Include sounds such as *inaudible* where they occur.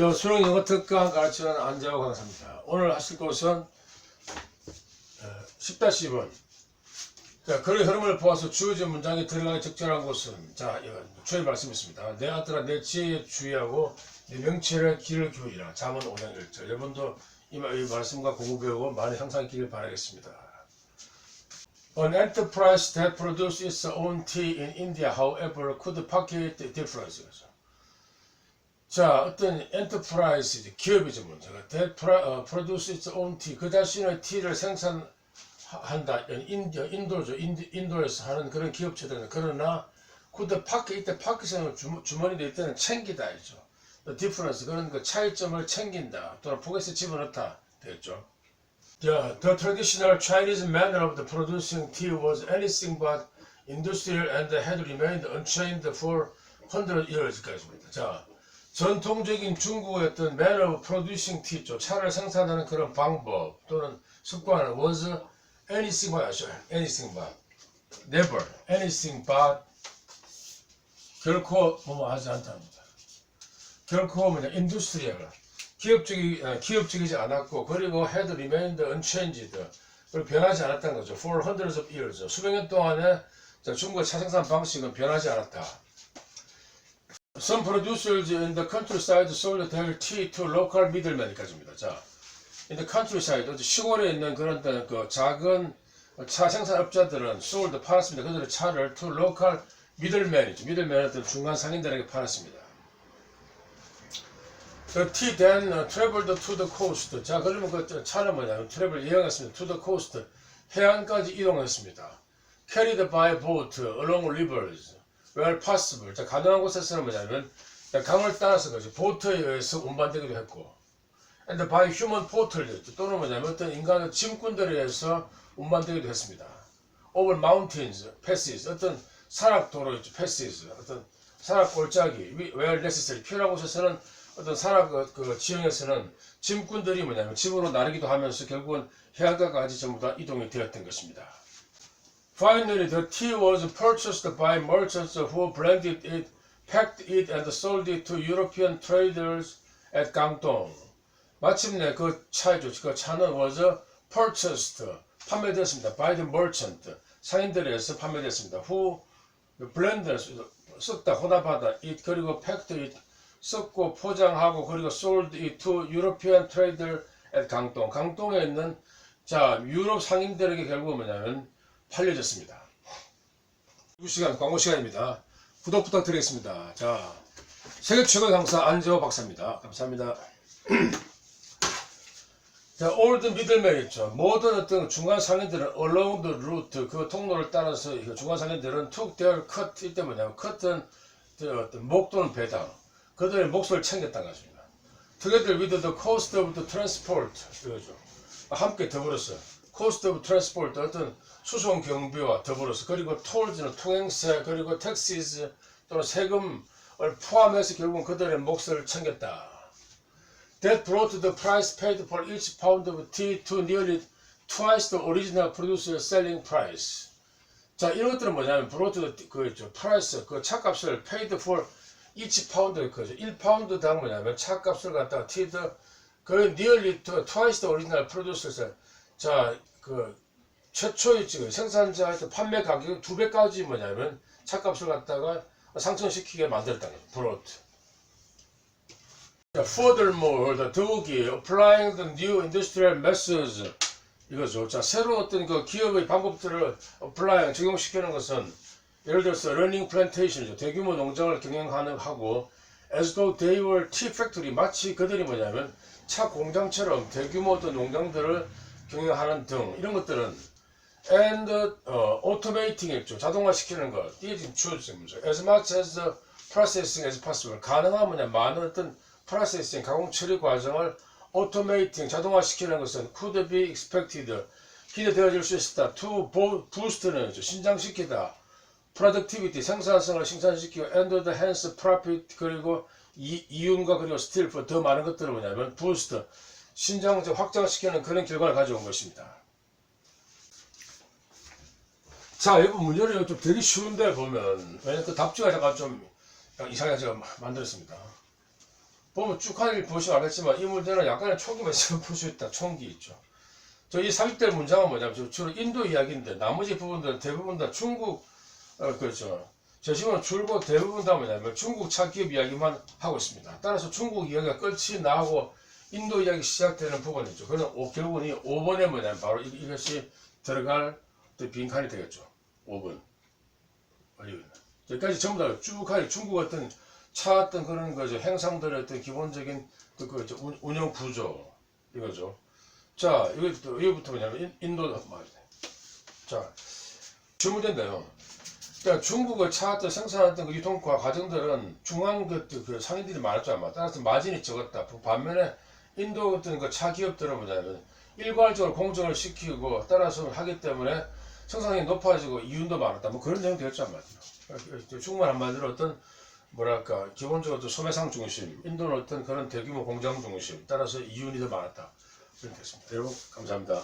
저 수능 영어 특강 가르치는 안재호 강사입니다. 오늘 하실 것은 어, 10-1번 자, 글의 흐름을 보아서 주어진 문장에 들어가기 적절한 곳은 자, 이거 초에 말씀했습니다. 내 아들아 내 지혜에 주의하고 내 명치에 귀를 기울이라. 잠언 5장 1절. 여러분도 이, 말씀과 공부 배우고 많이 향상했기를 바라겠습니다. An enterprise that produces its own tea in India, however, could pocket the difference. 자, 어떤 엔터프라이즈 기업이죠 문제가 that pro- 어, produce its own tea 그 자신의 티를 생산한다 인도, 인도죠 인도, 인도에서 하는 그런 기업체들은 그러나 그때 파켓 이때 주, 주머니에 있다는 챙기다 이죠 the difference 그런 그 차이점을 챙긴다 또는 포켓에 집어넣다 되겠죠 The, the traditional Chinese manner of the producing tea was anything but industrial and had remained unchanged for hundred years까지입니다. 자, 전통적인 중국의 어떤 producing tea 쪽 차를 생산하는 그런 방법 또는 습관은 was anything but anything but never anything but 결코 뭐뭐 하지 않답니다. 결코 뭐냐 인두스트리얼 기업적이 어, 기업적이지 않았고 그리고 had remained unchanged 그리고 변하지 않았다는 거죠. For hundreds of years 수백 년 동안에 자, 중국의 차 생산 방식은 변하지 않았다. Some producers in the countryside sold their tea to local middlemen까지입니다. 자, in the countryside 시골에 있는 그런 그 작은 차 생산업자들은 sold 팔았습니다. 그들의 차를 to local middlemen이죠. middlemen 어떤 중간 상인들에게 팔았습니다. The tea then uh, traveled to the coast. 자, 그러면 그 차는 뭐냐면 travel 이용했습니다. to the coast 해안까지 이동했습니다. Carried by boat along rivers where possible. 자, 가능한 곳에서는 뭐냐면 자, 강을 따라서 그죠. 보트에 의해서 운반되기도 했고, and by human portal 또는 뭐냐면 어떤 인간의 짐꾼들에 의해서 운반되기도 했습니다. Over mountains, passes 어떤 산악 도로 있죠. passes 어떤 산악 골짜기 where necessary 필요한 곳에서는 어떤 산악 그, 그 지형에서는 짐꾼들이 뭐냐면 집으로 나르기도 하면서 결국은 해안가까지 전부 다 이동이 되었던 것입니다. Finally, the tea was purchased by merchants who blended it, packed it, and sold it to European traders at Gangdong. 마침내 그 차이죠. 그 차는 was purchased, 판매되었습니다. by the merchant, 상인들에 의해서 판매됐습니다. who blended, 섞다, 혼합하다, it, 그리고 packed it, 섞고 포장하고 그리고 sold it to European trader at 강동. 강동에 있는 자 유럽 상인들에게 결국 뭐냐면 팔려졌습니다. 이 시간 광고 시간입니다. 구독 부탁드리겠습니다. 자 세계 최고의 강사 안재호 박사입니다. 감사합니다. *clears throat* 자, 올드 미들맨 있죠. 모든 어떤 중간 상인들은 along the route 그 통로를 따라서 이 중간 상인들은 took their cut 이때 뭐냐면 cut은 어떤 목 또는 배당 그들의 몫을 챙겼다는 것입니다. Together with the cost of the transport 이거죠. 함께 더불어서 cost of transport 어떤 수송 경비와 더불어서 그리고 tolls는 통행세 그리고 taxes 또는 세금을 포함해서 결국은 그들의 몫을 챙겼다. That brought the price paid for each pound of tea to nearly twice the original producer's selling price. 자, 이런 것들은 뭐냐면 brought the 그 있죠. price 그 차값을 paid for each pound 그죠. 1파운드당 뭐냐면 차값을 갖다가 티드 그 nearly twice the original producer's 자, 그 최초의 지금 생산자의 판매 가격 두 배까지 뭐냐면 차값을 갖다가 상승시키게 만들었다는. 자, Furthermore, the 더욱이 applying the new industrial methods 이거죠. 자, 새로운 어떤 그 기업의 방법들을 apply 적용시키는 것은 예를 들어서 running plantation이죠. 대규모 농장을 경영하는 하고 as though they were tea factory 마치 그들이 뭐냐면 차 공장처럼 대규모 어떤 농장들을 경영하는 등 이런 것들은 and 어, automating 있죠. 자동화시키는 것. 이게 지금 주어진 문제. as much as the processing as possible. 가능한 뭐냐 많은 어떤 프로세싱 가공 처리 과정을 automating 자동화시키는 것은 could be expected 기대되어질 수 있다. to bo- boost는 신장시키다. productivity 생산성을 생산시키고 and the hence profit 그리고 이, 이윤과 그리고 still 더 많은 것들은 뭐냐면 boost 신장 확장시키는 그런 결과를 가져온 것입니다. 자, 이거 문제를 좀 되게 쉬운데 보면 왜냐면 그 답지가 잠깐 좀 이상하게 제가 만들었습니다. 보면 쭉 하늘 보시면 알겠지만 이 문제는 약간의 총기만 있으면 풀수 있다. 총기 있죠. 저 이 30대 문장은 뭐냐면 저 주로 인도 이야기인데 나머지 부분들은 대부분 다 중국 어, 그렇죠. 저 지금 줄곧 대부분 다 뭐냐면 중국 차 기업 이야기만 하고 있습니다. 따라서 중국 이야기가 끝이 나고 인도 이야기 시작되는 부분이죠. 오- 결국은 이 5번에 뭐냐면 바로 이- 이것이 들어갈 또 빈칸이 되겠죠. 5번. 여기까지 전부 다 쭉 하니 중국 어떤 차 어떤 그런 거죠. 행상들의 어떤 기본적인 그, 그 운영 구조 이거죠. 자, 이것부터, 이거부터 뭐냐면 인- 인도 말이야. 자, 질문인데요. 그러니까 중국의 차 어떤 생산했던 그 유통과 과정들은 중앙 그, 그 상인들이 많았죠 아마. 따라서 마진이 적었다. 반면에 인도 어떤 그차 기업들은 뭐냐면 일괄적으로 공정을 시키고 따라서 하기 때문에 생산량이 높아지고 이윤도 많았다. 뭐 그런 내용 되었죠 아마. 중국말 한마디로 어떤 뭐랄까 기본적으로 또 소매상 중심, 인도는 어떤 그런 대규모 공장 중심, 따라서 이윤이 더 많았다. 그렇게 됐습니다. 여러분 감사합니다.